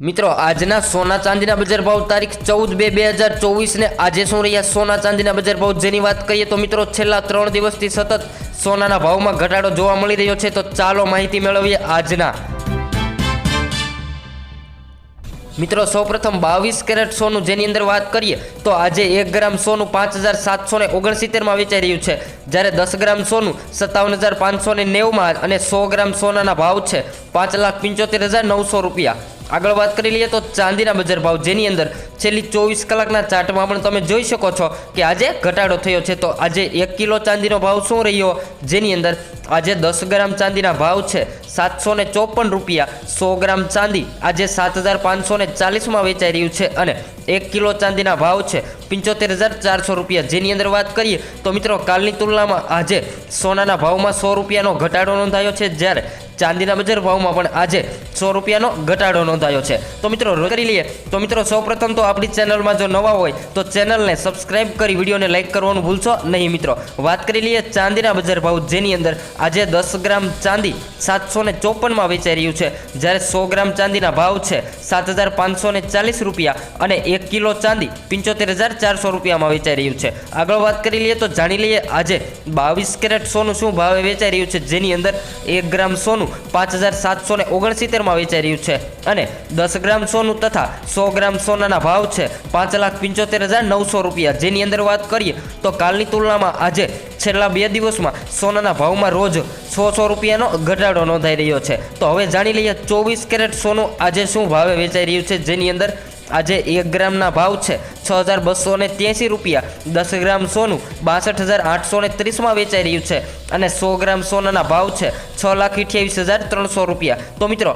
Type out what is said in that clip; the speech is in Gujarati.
મિત્રો, આજના સોના ચાંદીના બજાર ભાવ તારીખ ચૌદ બે બે હજાર ચોવીસને આજે શું રહ્યા? સોના ચાંદીના બજાર ભાવ જેની વાત કરીએ તો મિત્રો, છેલ્લા ત્રણ દિવસથી સતત સોનાના ભાવમાં ઘટાડો જોવા મળી રહ્યો છે. તો ચાલો માહિતી મેળવીએ આજના. મિત્રો, સૌપ્રથમ બાવીસ કેરેટ સોનું જેની અંદર વાત કરીએ તો આજે એક ગ્રામ સોનું પાંચ હજાર સાતસો ને ઓગણસિત્તેરમાં વેચાઈ રહ્યું છે. જ્યારે દસ ગ્રામ સોનું સત્તાવન હજાર પાંચસો ને નેવુંમાં અને સો ગ્રામ સોનાના ભાવ છે પાંચ લાખ પંચોતેર હજાર નવસો રૂપિયા. આગળ વાત કરી લઈએ તો ચાંદીના બજાર ભાવ જેની અંદર છેલ્લી ચોવીસ કલાકના ચાર્ટમાં પણ તમે જોઈ શકો છો કે આજે ઘટાડો થયો છે. તો આજે એક કિલો ચાંદીનો ભાવ શું રહ્યો? જેની અંદર આજે દસ ગ્રામ ચાંદીના ભાવ છે. સાતસો ને ચોપન રૂપિયા. સો ગ્રામ ચાંદી આજે સાત હજાર પાંચસો ને ચાલીસમાં વેચાઈ રહ્યું છે અને એક કિલો ચાંદીના ભાવ છે પંચોતેર હજાર ચારસો રૂપિયા. જેની અંદર વાત કરીએ તો મિત્રો, કાલની તુલનામાં આજે સોનાના ભાવમાં સો રૂપિયાનો ઘટાડો નોંધાયો છે. જ્યારે ચાંદીના બજાર ભાવમાં પણ આજે સો રૂપિયાનો ઘટાડો નોંધાયો છે. તો મિત્રો કરી લઈએ. તો મિત્રો, સૌપ્રથમ તો આપણી ચેનલમાં જો નવા હોય, તો ચેનલને સબસ્ક્રાઇબ કરી, વિડીયોને લાઇક કરવાનું ભૂલશો નહીં મિત્રો. વાત કરી લઈએ ચાંદીના બજાર ભાવ જેની અંદર આજે દસ ગ્રામ ચાંદી સાતસો ને ચોપનમાં વેચાઈ રહ્યું છે. જ્યારે સો ગ્રામ ચાંદીના ભાવ છે સાત હજાર પાંચસો ને ચાલીસ રૂપિયા અને એક કિલો ચાંદી પંચોતેર હજાર ચારસો રૂપિયામાં વેચાઈ રહ્યું છે. આગળ વાત કરી લઈએ તો જાણી લઈએ આજે બાવીસ કેરેટ સોનું શું ભાવે વેચાઈ રહ્યું છે? જેની અંદર એક ગ્રામ સોનું પાંચ હજાર સાતસો ને ઓગણસિત્તેરમાં વેચાઈ રહ્યું છે અને દસ ગ્રામ સોનું તથા સો ગ્રામ સોનાના ભાવ છે પાંચ લાખ પંચોતેર હજાર નવસો રૂપિયા. જેની અંદર વાત કરીએ તો કાલની તુલનામાં આજે છેલ્લા બે દિવસમાં સોનાના ભાવમાં રોજ સો સો રૂપિયાનો ઘટાડો નોંધાઈ રહ્યો છે. તો હવે જાણી લઈએ ચોવીસ કેરેટ સોનું આજે શું ભાવે વેચાઈ રહ્યું છે? જેની અંદર આજે એક ગ્રામના ભાવ છે છ હજાર બસો ને ત્યાંસી રૂપિયા. દસ ગ્રામ સોનું બાસઠ હજાર આઠસો ને ત્રીસમાં વેચાઈ રહ્યું છે અને સો ગ્રામ સોનાના ભાવ છે છ લાખ અઠ્યાવીસ હજાર ત્રણસો રૂપિયા. તો મિત્રો